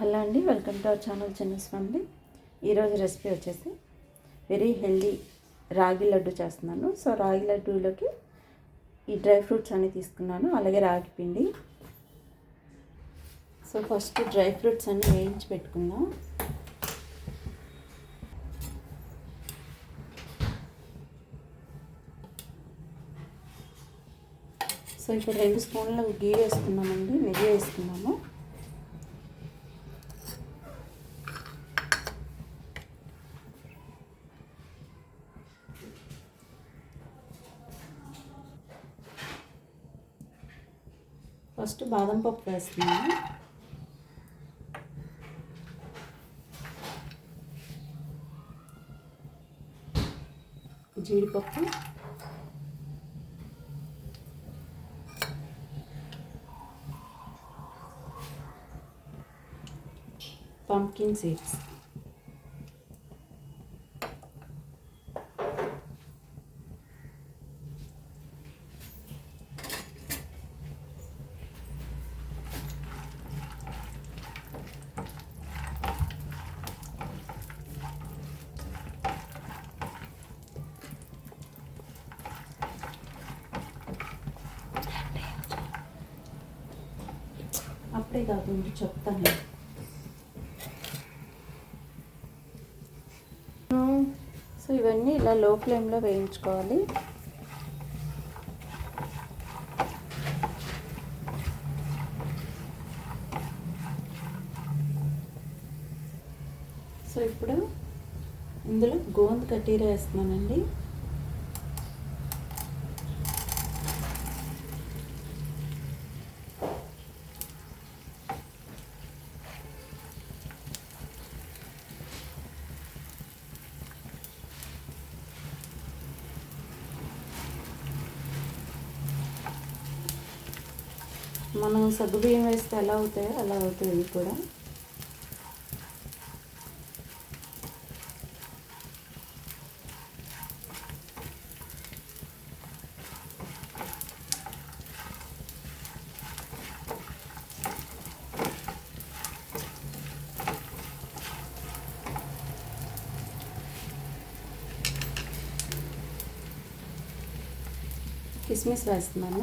Hello అండి welcome to our channel Chinnas family. ఈరోజు recipe వచ్చేసి వెరీ హెల్దీ రాగి లడ్డు చేస్తున్నాను. సో రాగి లడ్డూలోకి ఈ డ్రై ఫ్రూట్స్ అన్నీ తీసుకున్నాను. అలాగే రాగి పిండి. సో ఫస్ట్ డ్రై ఫ్రూట్స్ అన్ని వేయించి పెట్టుకుందాం. సో ఇప్పుడు రెండు స్పూన్ల గీ వేసుకున్నామండి నెయ్యి వేసుకున్నాము ఫస్ట్ బాదం పప్పు వేస్తున్నాను జీడిపప్పు pumpkin seeds. అప్పుడే కాకుండా చెప్తాను సో ఇవన్నీ ఇలా లో ఫ్లేమ్లో వేయించుకోవాలి. సో ఇప్పుడు ఇందులో గోంద్ కటీరా వేస్తున్నానండి. మనం సగ్గుబియ్యం వేస్తే ఎలా అవుతాయో అలా అవుతాయి ఇవి కూడా. కిస్మిస్ వేస్తున్నాను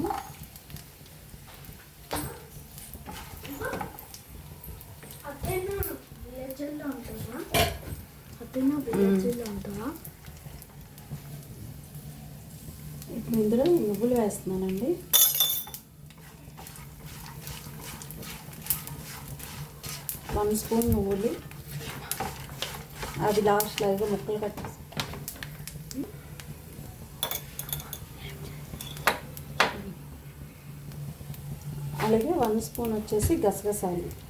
ఇప్పుడు ఇందులో నువ్వులు వేస్తున్నానండి. వన్ స్పూన్ నువ్వులు. అది లాస్ట్ లాగా ముక్కలు కట్టేసి అలాగే వన్ స్పూన్ వచ్చేసి గసగసాలు.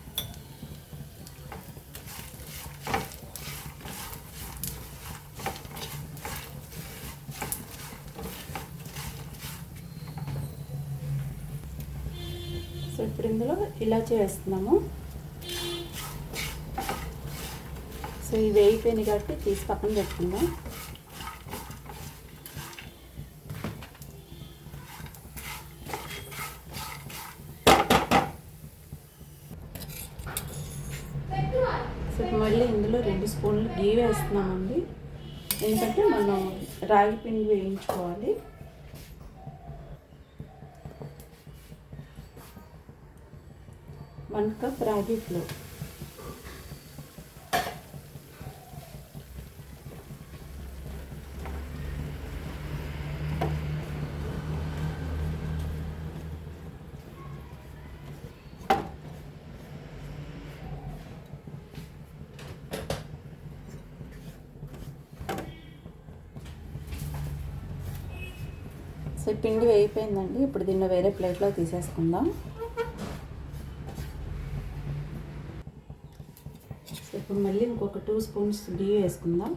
ఇప్పుడు ఇందులో ఇలాచీ వేస్తున్నాము. సో ఇవి వేయిపోయినాయి కాబట్టి తీసి పక్కన పెట్టుకుందాం. సో మళ్ళీ ఇందులో రెండు స్పూన్లు గీ వేస్తున్నామండి. ఎందుకంటే మనం రాగి పిండి వేయించుకోవాలి. One cup ragi flour so పిండి వేయిపోయిందండి ఇప్పుడు దీన్ని వేరే ప్లేట్లో తీసేసుకుందాం. ఇప్పుడు మళ్ళీ ఇంకొక టూ స్పూన్స్ గీ వేసుకుందాం.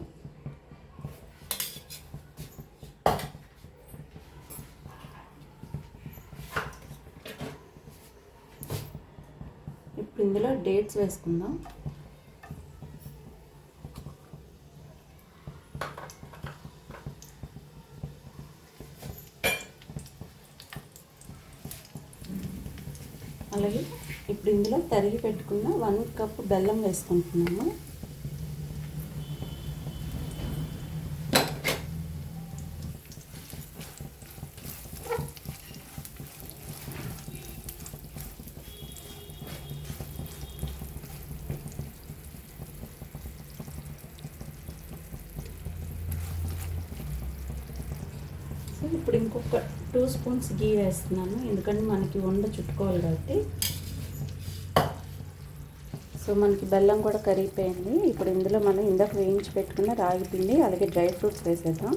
ఇప్పుడు ఇందులో డేట్స్ వేసుకుందాం. అలాగే ఇప్పుడు ఇందులో తరిగి పెట్టుకున్న వన్ కప్ బెల్లం వేసుకుంటున్నాము. ఇప్పుడు ఇంకొక టూ స్పూన్స్ గీ వేస్తున్నాను ఎందుకంటే మనకి వండ చుట్టుకోవాలి కాబట్టి సో మనకి బెల్లం కూడా కరిగిపోయింది. ఇప్పుడు ఇందులో మనం ఇందాక వేయించి పెట్టుకున్న రాగి పిండి అలాగే డ్రై ఫ్రూట్స్ వేసేద్దాం.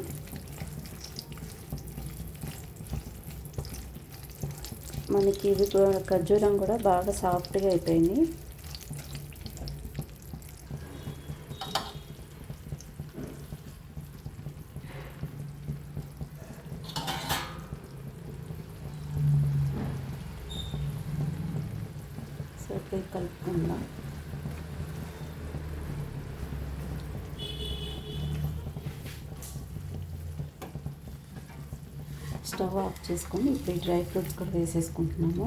మనకి ఇవి ఖర్జూరం కూడా బాగా సాఫ్ట్గా అయిపోయింది. సో ఇప్పుడు కలుపుకుందాం. స్టవ్ ఆఫ్ చేసుకొని ఇప్పుడు ఈ డ్రై ఫ్రూట్స్ కూడా వేసేసుకుంటున్నాము.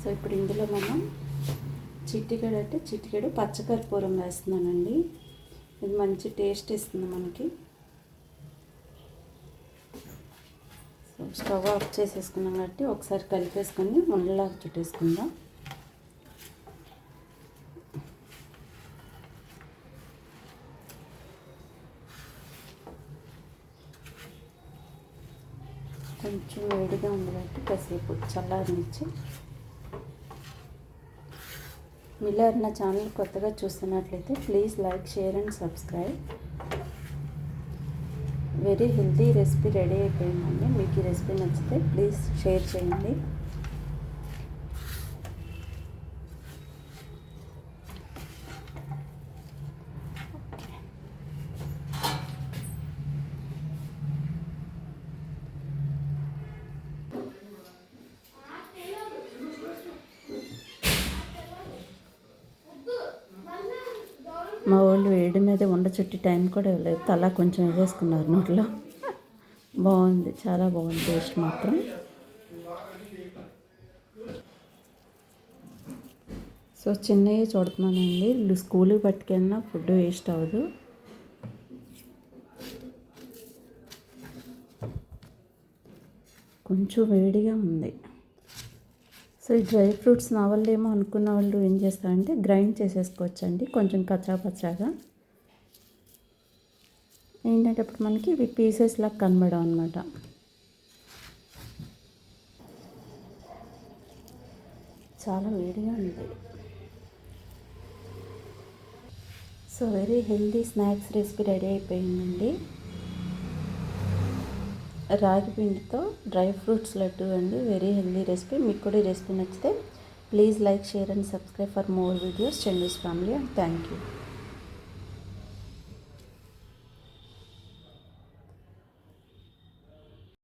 సో ఇప్పుడు ఇందులో మనం చిట్టికెడు అంటే చిట్టికడు పచ్చకర్పూరం వేస్తున్నానండి. ఇది మంచి టేస్ట్ ఇస్తుంది మనకి. సో స్టవ్ ఆఫ్ చేసేసుకున్నాం కాబట్టి ఒకసారి కలిపేసుకొని ఉండలాగా చుట్టేసుకుందాం. కొంచెం వేడిగా ఉంది కాబట్టి కాసేపు చల్లారనిచ్చి మిల్లర్ నా ఛానల్ కొత్తగా చూస్తున్నట్లయితే please like share and subscribe. Very healthy recipe ready అయిపోయిందండి. మీకు ఈ రెసిపీ నచ్చితే ప్లీజ్ షేర్ చేయండి. మా వాళ్ళు వేడి మీద ఉండ చుట్టి టైం కూడా ఇవ్వలేదు. తలా కొంచెం వేసుకున్నారు నోట్లో. బాగుంది చాలా బాగుంది టేస్ట్ మాత్రం. సో చిన్నవి చూడుతున్నానండి. వీళ్ళు స్కూల్కి పట్టుకెళ్ళినా ఫుడ్ వేస్ట్ అవ్వదు. కొంచెం వేడిగా ఉంది. సో ఈ డ్రై ఫ్రూట్స్ నా వల్ల ఏమో అనుకున్న వాళ్ళు ఏం చేస్తారంటే గ్రైండ్ చేసేసుకోవచ్చు అండి కొంచెం కచ్చా పచ్చాగా. ఏంటంటే అప్పుడు మనకి ఇవి పీసెస్ లాగా కనబడం అనమాట చాలా వేడిగా ఉంది. So very healthy snacks recipe ready అయిపోయిందండి. రాగి పిండితో డ్రై ఫ్రూట్స్ లడ్డు అండి వెరీ హెల్దీ రెసిపీ మీకు కూడా ఈ రెసిపీ నచ్చితే please like share and subscribe for more videos Chennus family and thank you